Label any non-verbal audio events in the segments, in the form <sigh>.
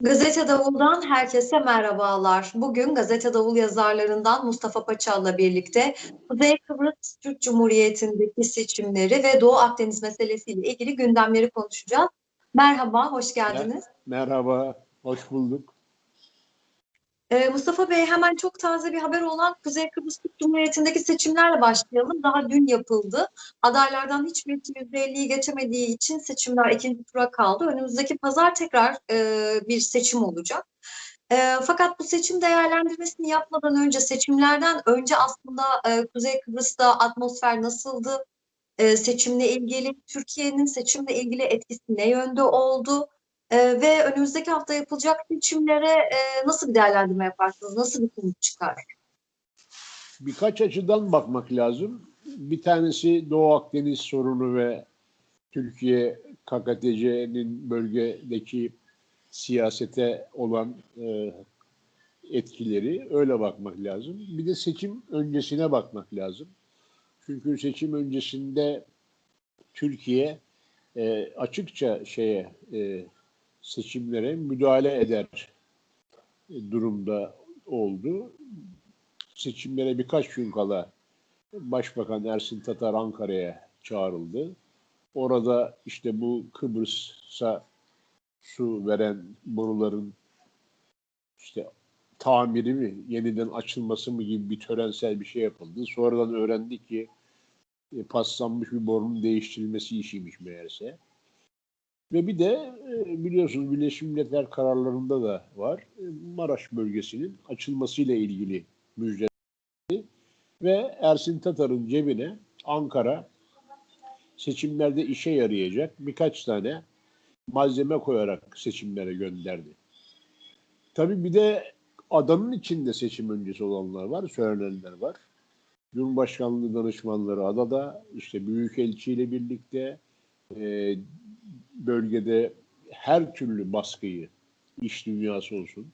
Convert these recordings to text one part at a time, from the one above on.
Gazete Davul'dan herkese merhabalar. Bugün Gazete Davul yazarlarından Mustafa Paçal'la birlikte Kuzey Kıbrıs Türk Cumhuriyeti'ndeki seçimleri ve Doğu Akdeniz meselesiyle ilgili gündemleri konuşacağız. Merhaba, hoş geldiniz. Merhaba, hoş bulduk. Ee, Mustafa Bey hemen çok taze bir haber olan Kuzey Kıbrıs Türk Cumhuriyeti'ndeki seçimlerle başlayalım. Daha dün yapıldı. Adaylardan hiçbirisi %50'yi geçemediği için seçimler ikinci tura kaldı. Önümüzdeki pazar tekrar e, bir seçim olacak. E, fakat bu seçim değerlendirmesini yapmadan önce seçimlerden önce aslında e, Kuzey Kıbrıs'ta atmosfer nasıldı? E, seçimle ilgili Türkiye'nin seçimle ilgili etkisi ne yönde oldu? Ee, ve önümüzdeki hafta yapılacak seçimlere e, nasıl bir değerlendirme yaparsınız? Nasıl bir sonuç çıkar? Birkaç açıdan bakmak lazım. Bir tanesi Doğu Akdeniz sorunu ve Türkiye KKTC'nin bölgedeki siyasete olan e, etkileri öyle bakmak lazım. Bir de seçim öncesine bakmak lazım. Çünkü seçim öncesinde Türkiye e, açıkça şeye e, seçimlere müdahale eder durumda oldu. Seçimlere birkaç gün kala Başbakan Ersin Tatar Ankara'ya çağrıldı. Orada işte bu Kıbrıs'a su veren boruların işte tamiri mi, yeniden açılması mı gibi bir törensel bir şey yapıldı. Sonradan öğrendik ki e, paslanmış bir borunun değiştirilmesi işiymiş meğerse. Ve bir de e, biliyorsunuz Birleşmiş Milletler kararlarında da var. E, Maraş bölgesinin açılmasıyla ilgili müjde ve Ersin Tatar'ın cebine Ankara seçimlerde işe yarayacak birkaç tane malzeme koyarak seçimlere gönderdi. Tabii bir de adanın içinde seçim öncesi olanlar var, söylenenler var. Cumhurbaşkanlığı danışmanları adada, işte Büyükelçi ile birlikte e, bölgede her türlü baskıyı, iş dünyası olsun,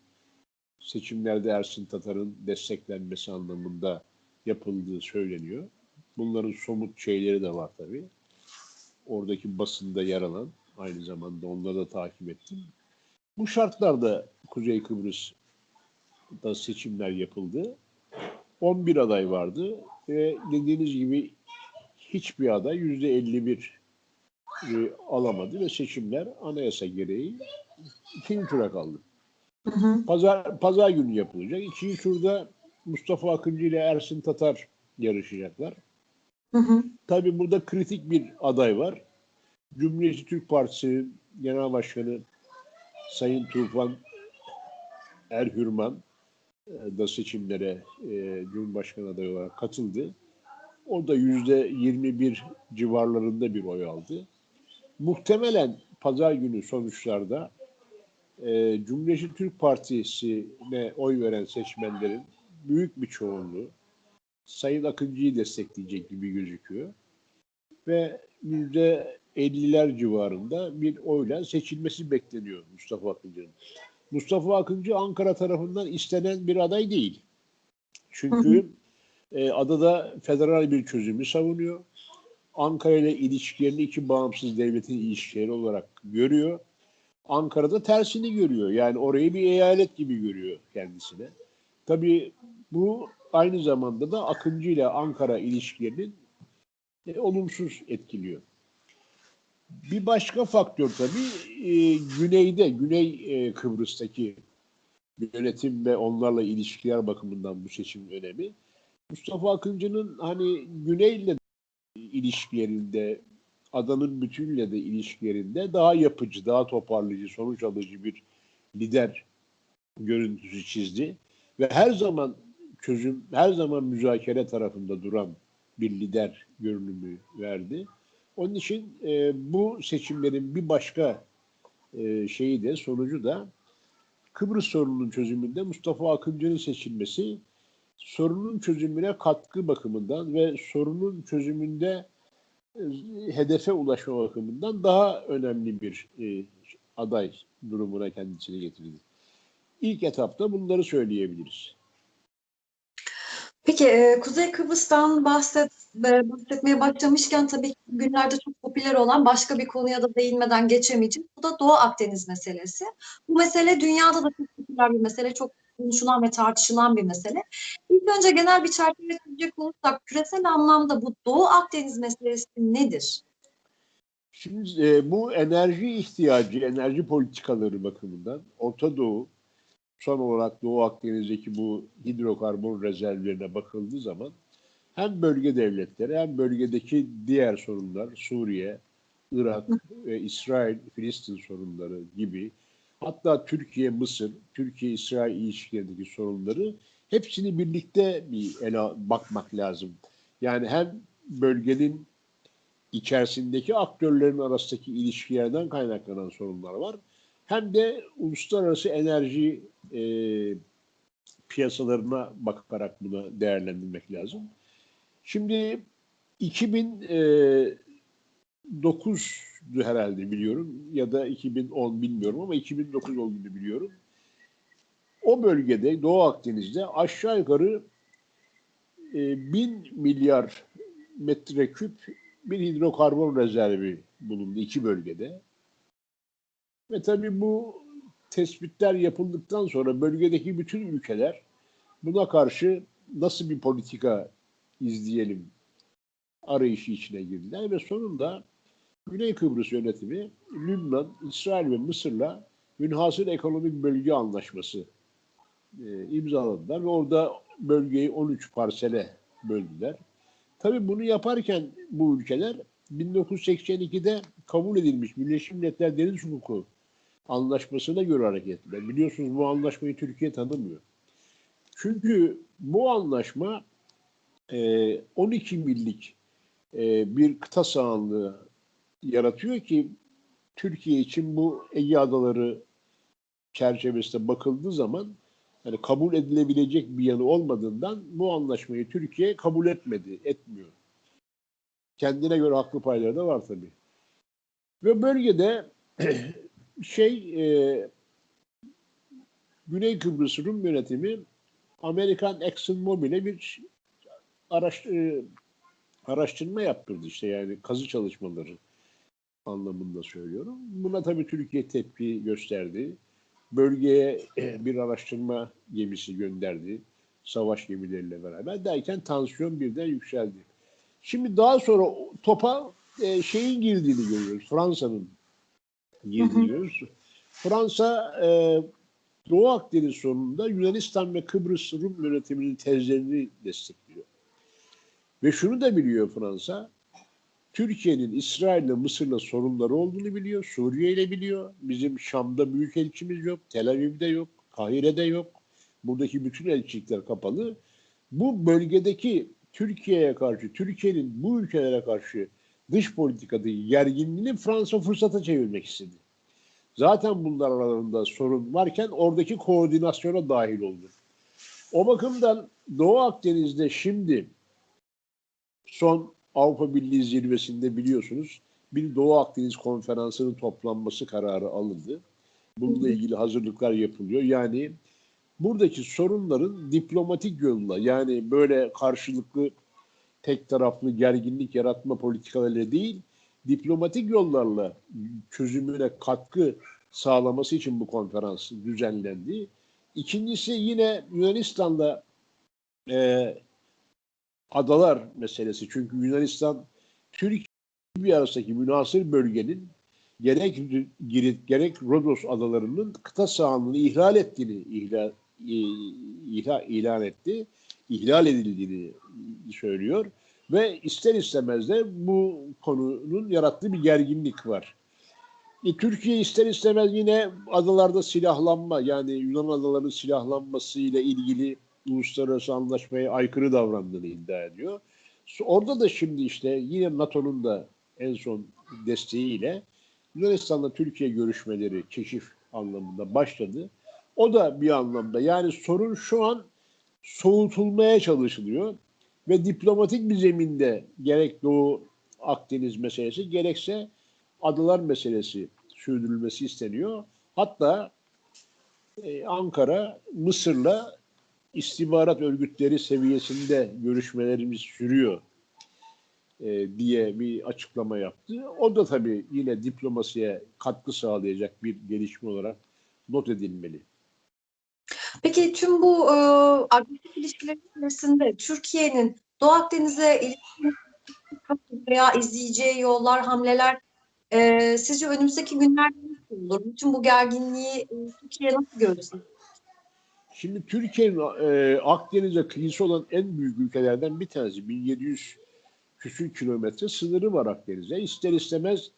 seçimlerde Ersin Tatar'ın desteklenmesi anlamında yapıldığı söyleniyor. Bunların somut şeyleri de var tabii. Oradaki basında yer alan, aynı zamanda onları da takip ettim. Bu şartlarda Kuzey Kıbrıs'ta seçimler yapıldı. 11 aday vardı ve dediğiniz gibi hiçbir aday %51 e, alamadı ve seçimler anayasa gereği ikinci tura kaldı. Hı hı. Pazar, pazar günü yapılacak. İkinci turda Mustafa Akıncı ile Ersin Tatar yarışacaklar. Hı hı. Tabii burada kritik bir aday var. Cumhuriyetçi Türk Partisi Genel Başkanı Sayın Tufan Erhürman e, da seçimlere e, Cumhurbaşkanı adayı olarak katıldı. O da yüzde 21 civarlarında bir oy aldı. Muhtemelen pazar günü sonuçlarda e, Cumhuriyetçi Türk Partisi'ne oy veren seçmenlerin büyük bir çoğunluğu Sayın Akıncı'yı destekleyecek gibi gözüküyor. Ve yüzde 50'ler civarında bir oyla seçilmesi bekleniyor Mustafa Akıncı'nın. Mustafa Akıncı Ankara tarafından istenen bir aday değil. Çünkü e, adada federal bir çözümü savunuyor. Ankara ile ilişkilerini iki bağımsız devletin ilişkileri olarak görüyor. Ankara'da tersini görüyor. Yani orayı bir eyalet gibi görüyor kendisine. Tabii bu aynı zamanda da Akıncı ile Ankara ilişkilerinin e, olumsuz etkiliyor. Bir başka faktör tabii e, güneyde, Güney e, Kıbrıs'taki yönetim ve onlarla ilişkiler bakımından bu seçim önemi. Mustafa Akıncı'nın hani Güney'le ilişkilerinde, adanın bütünüyle de ilişkilerinde daha yapıcı, daha toparlayıcı, sonuç alıcı bir lider görüntüsü çizdi. Ve her zaman çözüm, her zaman müzakere tarafında duran bir lider görünümü verdi. Onun için e, bu seçimlerin bir başka e, şeyi de, sonucu da Kıbrıs sorununun çözümünde Mustafa Akıncı'nın seçilmesi sorunun çözümüne katkı bakımından ve sorunun çözümünde e, hedefe ulaşma bakımından daha önemli bir e, aday durumuna kendisini getirdi. İlk etapta bunları söyleyebiliriz. Peki e, Kuzey Kıbrıs'tan bahset e, bahsetmeye başlamışken tabii günlerde çok popüler olan başka bir konuya da değinmeden geçemeyeceğim. Bu da Doğu Akdeniz meselesi. Bu mesele dünyada da çok popüler bir mesele, çok konuşulan ve tartışılan bir mesele. Önce genel bir çerçeve çizecek olursak küresel anlamda bu Doğu Akdeniz meselesi nedir? Şimdi e, bu enerji ihtiyacı, enerji politikaları bakımından Orta Doğu, son olarak Doğu Akdeniz'deki bu hidrokarbon rezervlerine bakıldığı zaman hem bölge devletleri hem bölgedeki diğer sorunlar, Suriye, Irak, ve İsrail, Filistin sorunları gibi hatta Türkiye, Mısır, Türkiye-İsrail ilişkilerindeki sorunları hepsini birlikte bir ele bakmak lazım. Yani hem bölgenin içerisindeki aktörlerin arasındaki ilişkilerden kaynaklanan sorunlar var. Hem de uluslararası enerji e, piyasalarına bakarak bunu değerlendirmek lazım. Şimdi 2009'du herhalde biliyorum ya da 2010 bilmiyorum ama 2009 olduğunu biliyorum. O bölgede Doğu Akdeniz'de aşağı yukarı e, 1000 milyar metreküp bir hidrokarbon rezervi bulundu iki bölgede. Ve tabii bu tespitler yapıldıktan sonra bölgedeki bütün ülkeler buna karşı nasıl bir politika izleyelim arayışı içine girdiler ve sonunda Güney Kıbrıs yönetimi Lübnan, İsrail ve Mısır'la münhasır ekonomik bölge anlaşması e, imzaladılar ve orada bölgeyi 13 parsele böldüler. Tabii bunu yaparken bu ülkeler 1982'de kabul edilmiş Birleşmiş Milletler Deniz Hukuku Anlaşması'na göre hareket ettiler. Biliyorsunuz bu anlaşmayı Türkiye tanımıyor. Çünkü bu anlaşma 12 millik bir kıta sahanlığı yaratıyor ki Türkiye için bu Ege Adaları çerçevesinde bakıldığı zaman yani kabul edilebilecek bir yanı olmadığından bu anlaşmayı Türkiye kabul etmedi, etmiyor. Kendine göre haklı payları da var tabii. Ve bölgede <clears throat> şey e, Güney Kıbrıs Rum yönetimi Amerikan ExxonMobil'e bir araş, e, araştırma yaptırdı işte yani kazı çalışmaları anlamında söylüyorum. Buna tabii Türkiye tepki gösterdi bölgeye bir araştırma gemisi gönderdi. Savaş gemileriyle beraber derken tansiyon birden yükseldi. Şimdi daha sonra topa e, şeyin girdiğini görüyoruz. Fransa'nın girdiğini görüyoruz. Fransa e, Doğu Akdeniz sorununda Yunanistan ve Kıbrıs Rum yönetiminin tezlerini destekliyor. Ve şunu da biliyor Fransa, Türkiye'nin İsrail ile Mısır'la sorunları olduğunu biliyor. Suriye ile biliyor. Bizim Şam'da büyük elçimiz yok. Tel Aviv'de yok. Kahire'de yok. Buradaki bütün elçilikler kapalı. Bu bölgedeki Türkiye'ye karşı, Türkiye'nin bu ülkelere karşı dış politikadaki gerginliğini Fransa fırsata çevirmek istedi. Zaten bunlar aralarında sorun varken oradaki koordinasyona dahil oldu. O bakımdan Doğu Akdeniz'de şimdi son Avrupa Birliği zirvesinde biliyorsunuz bir Doğu Akdeniz konferansının toplanması kararı alındı. Bununla ilgili hazırlıklar yapılıyor. Yani buradaki sorunların diplomatik yolla yani böyle karşılıklı tek taraflı gerginlik yaratma politikalarıyla değil, diplomatik yollarla çözümüne katkı sağlaması için bu konferans düzenlendi. İkincisi yine Yunanistan'da e, adalar meselesi. Çünkü Yunanistan Türkiye arasındaki münasır bölgenin gerek Girit gerek Rodos adalarının kıta sahanlığını ihlal ettiğini ihlal, ilan etti. İhlal edildiğini söylüyor. Ve ister istemez de bu konunun yarattığı bir gerginlik var. E, Türkiye ister istemez yine adalarda silahlanma yani Yunan adalarının silahlanması ile ilgili uluslararası anlaşmaya aykırı davrandığını iddia ediyor. Orada da şimdi işte yine NATO'nun da en son desteğiyle Yunanistan'la Türkiye görüşmeleri keşif anlamında başladı. O da bir anlamda yani sorun şu an soğutulmaya çalışılıyor ve diplomatik bir zeminde gerek Doğu Akdeniz meselesi gerekse adalar meselesi sürdürülmesi isteniyor. Hatta e, Ankara Mısır'la istihbarat örgütleri seviyesinde görüşmelerimiz sürüyor e, diye bir açıklama yaptı. O da tabii yine diplomasiye katkı sağlayacak bir gelişme olarak not edilmeli. Peki tüm bu e, agresif ilişkiler içerisinde Türkiye'nin Doğu Akdeniz'e ilişkin veya izleyeceği yollar, hamleler e, sizce önümüzdeki günlerde nasıl olur? Bütün bu gerginliği e, Türkiye nasıl görsün? Şimdi Türkiye'nin e, Akdeniz'e kıyısı olan en büyük ülkelerden bir tanesi. 1700 küsür kilometre sınırı var Akdeniz'e. İster istemez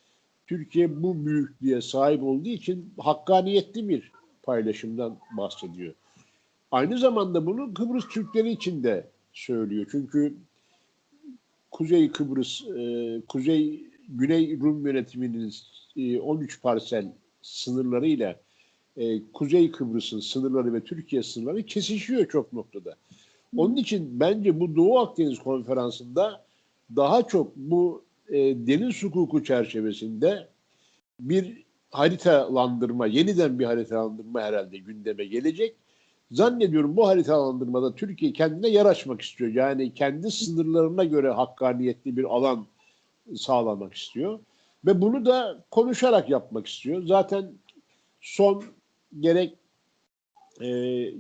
Türkiye bu büyüklüğe sahip olduğu için hakkaniyetli bir paylaşımdan bahsediyor. Aynı zamanda bunu Kıbrıs Türkleri için de söylüyor. Çünkü Kuzey Kıbrıs, e, Kuzey Güney Rum yönetiminin e, 13 parsel sınırlarıyla e, Kuzey Kıbrıs'ın sınırları ve Türkiye sınırları kesişiyor çok noktada. Onun için bence bu Doğu Akdeniz konferansında daha çok bu e, deniz hukuku çerçevesinde bir haritalandırma, yeniden bir haritalandırma herhalde gündeme gelecek. Zannediyorum bu haritalandırmada Türkiye kendine yer açmak istiyor. Yani kendi sınırlarına göre hakkaniyetli bir alan sağlamak istiyor. Ve bunu da konuşarak yapmak istiyor. Zaten son gerek e,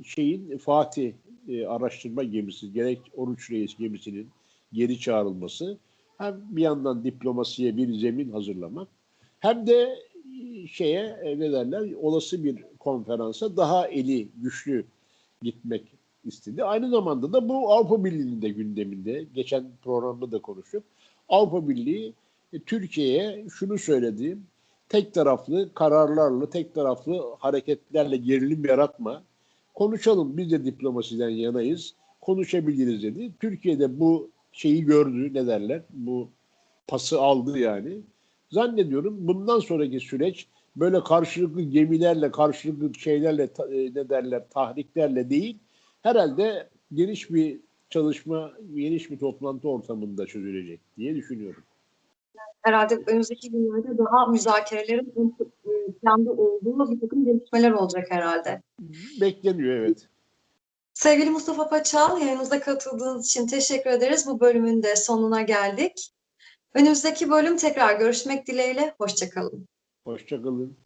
şeyin Fatih e, araştırma gemisi, gerek Oruç Reis gemisinin geri çağrılması hem bir yandan diplomasiye bir zemin hazırlamak hem de e, şeye e, ne derler olası bir konferansa daha eli güçlü gitmek istedi. Aynı zamanda da bu Avrupa Birliği'nin de gündeminde. Geçen programda da konuştuk. Avrupa Birliği e, Türkiye'ye şunu söyledi. Tek taraflı kararlarla, tek taraflı hareketlerle gerilim yaratma. Konuşalım biz de diplomasiden yanayız. Konuşabiliriz dedi. Türkiye'de bu şeyi gördü ne derler. Bu pası aldı yani. Zannediyorum bundan sonraki süreç böyle karşılıklı gemilerle, karşılıklı şeylerle e, ne derler tahriklerle değil. Herhalde geniş bir çalışma, geniş bir toplantı ortamında çözülecek diye düşünüyorum. Herhalde önümüzdeki günlerde daha müzakerelerin planda olduğu bir takım gelişmeler olacak herhalde. Bekleniyor evet. Sevgili Mustafa Paçal, yayınımıza katıldığınız için teşekkür ederiz. Bu bölümün de sonuna geldik. Önümüzdeki bölüm tekrar görüşmek dileğiyle. Hoşçakalın. Hoşçakalın.